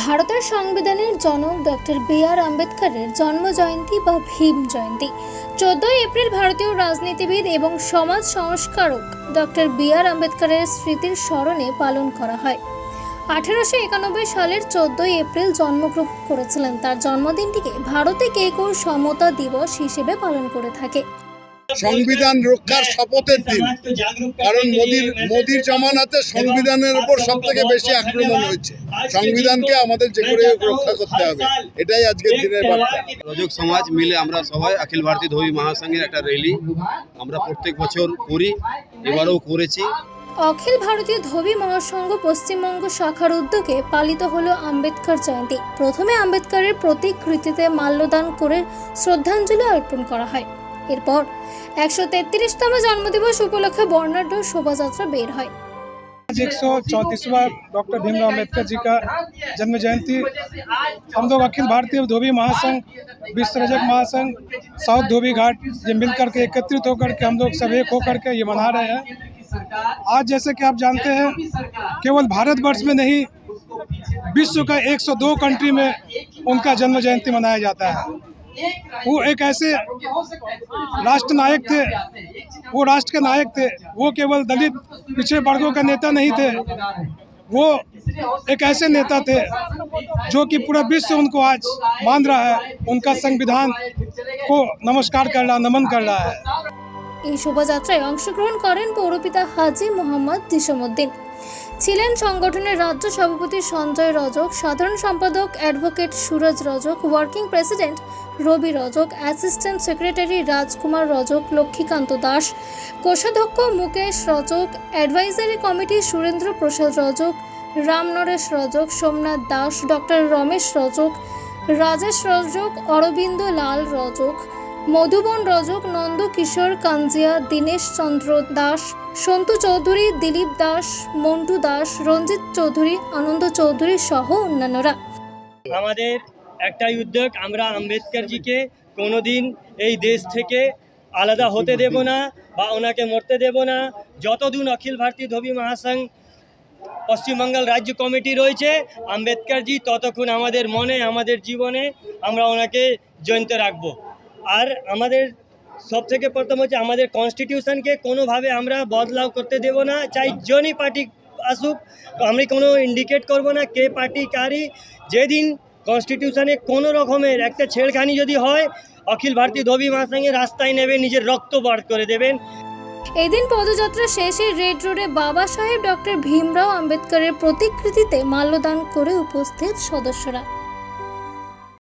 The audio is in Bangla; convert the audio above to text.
ভারতের সংবিধানের জনক ডক্টর বি আর আম্বেদকরের জন্ম জয়ন্তী বা ভীম জয়ন্তী। চোদ্দই এপ্রিল ভারতীয় রাজনীতিবিদ এবং সমাজ সংস্কারক ডক্টর বি আর আম্বেদকরের স্মৃতির স্মরণে পালন করা হয়। আঠেরোশো একানব্বই সালের চোদ্দই এপ্রিল জন্মগ্রহণ করেছিলেন। তার জন্মদিনটিকে ভারতে কেক ও সমতা দিবস হিসেবে পালন করে থাকে। সংবিধান রক্ষার শপথের দিন। কারণ মোদির মোদির জামানাতে সংবিধানের উপর সব থেকে বেশি আক্রমণ হয়েছে। সংবিধানকে আমাদের যে করে রক্ষা করতে হবে। এটাই আজকের দিনের বার্তা। রজক সমাজ মিলে আমরা সবাই অখিল ভারতীয় ধোবী মহাসংঘের একটা র্যালি আমরা প্রত্যেক বছর করি এবারেও করেছি। অখিল ভারতীয় ধোবী মহাসংঘ পশ্চিমবঙ্গ শাখার উদ্যোগে পালিত হলো আম্বেদকর জয়ন্তী। প্রথমে আম্বেদকরের প্রতিকৃতিতে মাল্যদান করে শ্রদ্ধাঞ্জলি অর্পণ করা হয়। এরপর একশো তেত্রিশতম জন্মদিবস উপলক্ষে বর্ণাঢ্য শোভাযাত্রা বের হয় आज एक सौ चौंतीसवा डॉक्टर भीमराव अम्बेडकर जी का जन्म जयंती हम लोग अखिल भारतीय धोबी महासंघ विश्व रजक महासंघ साउथ धोबी घाट ये मिल करके एकत्रित होकर के हम लोग सब एक होकर के ये मना रहे हैं आज जैसे कि आप जानते हैं केवल भारतवर्ष में नहीं विश्व का 102 कंट्री में उनका जन्म जयंती मनाया जाता है वो एक ऐसे राष्ट्र नायक थे। वो राष्ट्र के नायक थे। वो केवल दलित पिछड़े वर्गों का नेता नहीं थे। वो एक ऐसे नेता थे जो कि पूरा विश्व उनको आज मान रहा है। उनका संविधान को नमस्कार कर रहा नमन कर रहा है। এই শোভাযাত্রায় অংশগ্রহণ করেন পৌরপিতা হাজি মোহাম্মদ জিসমুদ্দিন ছিলেন সংগঠনের রাজ্য সভাপতি সঞ্জয় রজক, সাধারণ সম্পাদক advocate Suraj Rajak, working president Rabi Rajak, assistant secretary Rajkumar Rajak, Lakshmikant Das, কোষাধ্যক্ষ Mukesh Rajak, advisory committee Surendra Prasad Rajak, Ramnaresh Rajak, Somnath Das, doctor Ramesh Rajak, Rajesh Rajak, Arvind Lal Rajak Madhuban Rajak Nand Kishore Kanjia, Dinesh Chandra Das, Santu Chowdhury, Dilip Das, Montu Das, Ranjit Chowdhury, Anand Chowdhury সহ অন্যান্যরা। আমাদের একটাই উদ্যোগ, আমরা আম্বেদকরজিকে কোনোদিন এই দেশ থেকে আলাদা হতে দেব না বা ওনাকে মরতে দেব না। যতদিন অখিল ভারতীয় ধোবী মহাসংঘ পশ্চিমবঙ্গাল রাজ্য কমিটি রয়েছে, আম্বেদকরজি ততক্ষণ আমাদের মনে, আমাদের জীবনে আমরা ওনাকে জয়ন্ত রাখব। আর আমাদের সব থেকে প্রথম হচ্ছে আমাদের কনস্টিটিউশনকে কোনোভাবে আমরা বদলাও করতে দেব না। চাই জনই পার্টি আসুক, আমি কোনো ইন্ডিকেট করব না কে পার্টি কারি। যেদিন কনস্টিটিউশনে কোনো রকমের একটা ছেড়খানি যদি হয়, অখিল ভারতীয় ধোবী মহাসংঘে রাস্তায় নেবে, নিজের রক্ত বার করে দেবেন। এদিন পদযাত্রা শেষে রেড রোডে বাবা সাহেব ডক্টর ভীমরাও আম্বেদকরের প্রতিকৃতিতে মাল্যদান করে উপস্থিত সদস্যরা।